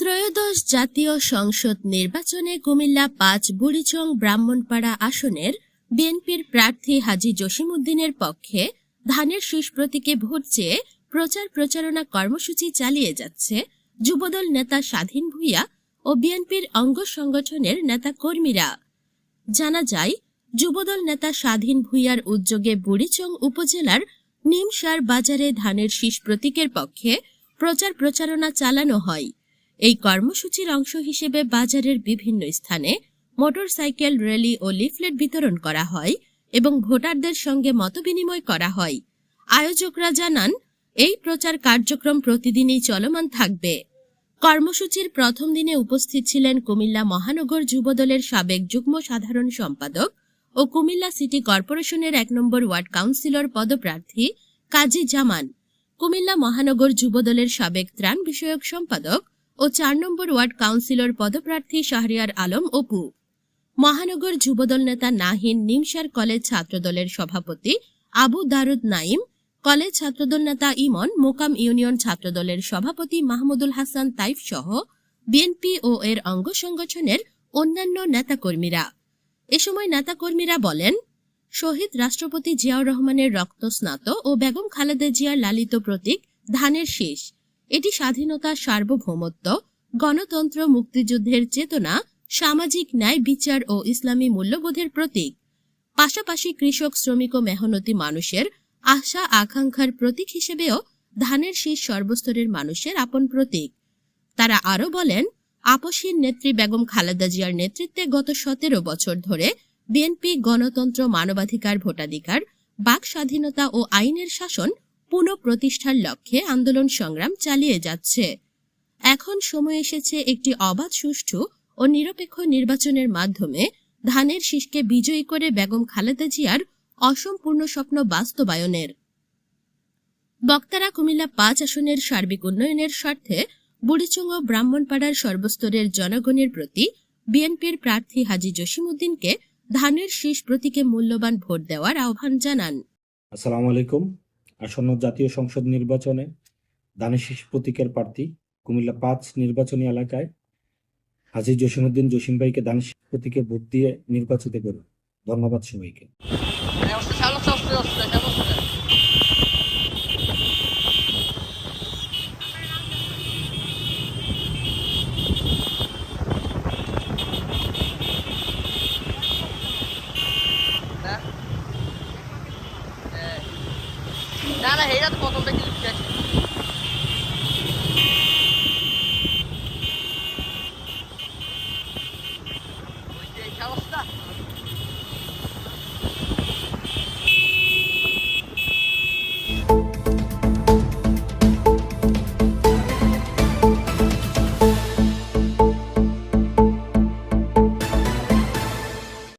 ত্রয়োদশ জাতীয় সংসদ নির্বাচনে কুমিল্লা পাঁচ, বুড়িচং, ব্রাহ্মণপাড়া আসনের বিএনপির প্রার্থী হাজী জসিমউদ্দিনের পক্ষে ধানের শীষ প্রতীকে ভোট চেয়ে প্রচার প্রচারণা কর্মসূচি চালিয়ে যাচ্ছে যুবদল নেতা স্বাধীন ভূঁইয়া ও বিএনপির অঙ্গ সংগঠনের নেতা কর্মীরা। জানা যায়, যুবদল নেতা স্বাধীন ভূঁইয়ার উদ্যোগে বুড়িচং উপজেলার নিমসার বাজারে ধানের শীষ প্রতীকের পক্ষে প্রচার প্রচারণা চালানো হয়। এই কর্মসূচির অংশ হিসেবে বাজারের বিভিন্ন স্থানে মোটরসাইকেল র্যালি ও লিফলেট বিতরণ করা হয় এবং ভোটারদের সঙ্গে মতবিনিময় করা হয়। আয়োজকরা জানান, এই প্রচার কার্যক্রম প্রতিদিনই চলমান থাকবে। কর্মসূচির প্রথম দিনে উপস্থিত ছিলেন কুমিল্লা মহানগর যুবদলের সাবেক যুগ্ম সাধারণ সম্পাদক ও কুমিল্লা সিটি কর্পোরেশনের এক নম্বর ওয়ার্ড কাউন্সিলর পদপ্রার্থী কাজী জামান। কুমিল্লা মহানগর যুবদলের সাবেক ত্রাণ বিষয়ক সম্পাদক ও চার নম্বর ওয়ার্ড কাউন্সিলর পদপ্রার্থী শাহরিয়ার আলম অপু। মহানগর যুবদল নেতা নাহিন নিমসার কলেজ ছাত্রদলের সভাপতি আবু দারুদ নাইম, কলেজ ছাত্রদল নেতা ইমন, মোকাম ইউনিয়ন ছাত্রদলের সভাপতি মাহমুদুল হাসান তাইফ সহ বিএনপি ও এর অঙ্গ সংগঠনের অন্যান্য নেতাকর্মীরা। এ সময় নেতাকর্মীরা বলেন, শহীদ রাষ্ট্রপতি জিয়াউর রহমানের রক্তস্নাত ও বেগম খালেদা জিয়ার লালিত প্রতীক ধানের শীষ। এটি স্বাধীনতা সার্বভৌমত্ব, গণতন্ত্র, মুক্তিযুদ্ধের চেতনা, সামাজিক ন্যায় বিচার ও ইসলামী মূল্যবোধের প্রতীক। পাশাপাশি কৃষক, শ্রমিক ও মেহনতি মানুষের আশা, আকাঙ্ক্ষার প্রতীক হিসেবেও ধানের শীষ সর্বস্তরের মানুষের আপন প্রতীক। তারা আরও বলেন, আপসীর নেত্রী বেগম খালেদা জিয়ার নেতৃত্বে গত সতেরো বছর ধরে বিএনপি গণতন্ত্র মানবাধিকার ভোটাধিকার, বাক স্বাধীনতা ও আইনের শাসন পুনঃপ্রতিষ্ঠার লক্ষ্যে আন্দোলন সংগ্রাম চালিয়ে যাচ্ছে। এখন সময় এসেছে একটি অবাধ, সুষ্ঠু ও নিরপেক্ষ নির্বাচনের মাধ্যমে ধানের শীষকে বিজয়ী করে বেগম খালেদা জিয়ার অসম্পূর্ণ স্বপ্ন বাস্তবায়নের। বক্তারা কুমিল্লা পাঁচ আসনের সার্বিক উন্নয়নের স্বার্থে বুড়িচুং ও ব্রাহ্মণপাড়ার সর্বস্তরের জনগণের প্রতি বিএনপির প্রার্থী হাজী জসিমউদ্দিনকে ধানের শীষ প্রতীকে মূল্যবান ভোট দেওয়ার আহ্বান জানান। আসসালামু আলাইকুম। আসন্ন জাতীয় সংসদ নির্বাচনে দানেশিস প্রতীকের প্রার্থী কুমিল্লা পাঁচ নির্বাচনী এলাকায় হাজির জসিমউদ্দিন জসিম ভাইকে দানেশিস প্রতীকে ভোট দিয়ে নির্বাচিত করুন। ধন্যবাদ সবাইকে। ela reira do botão daquele jet.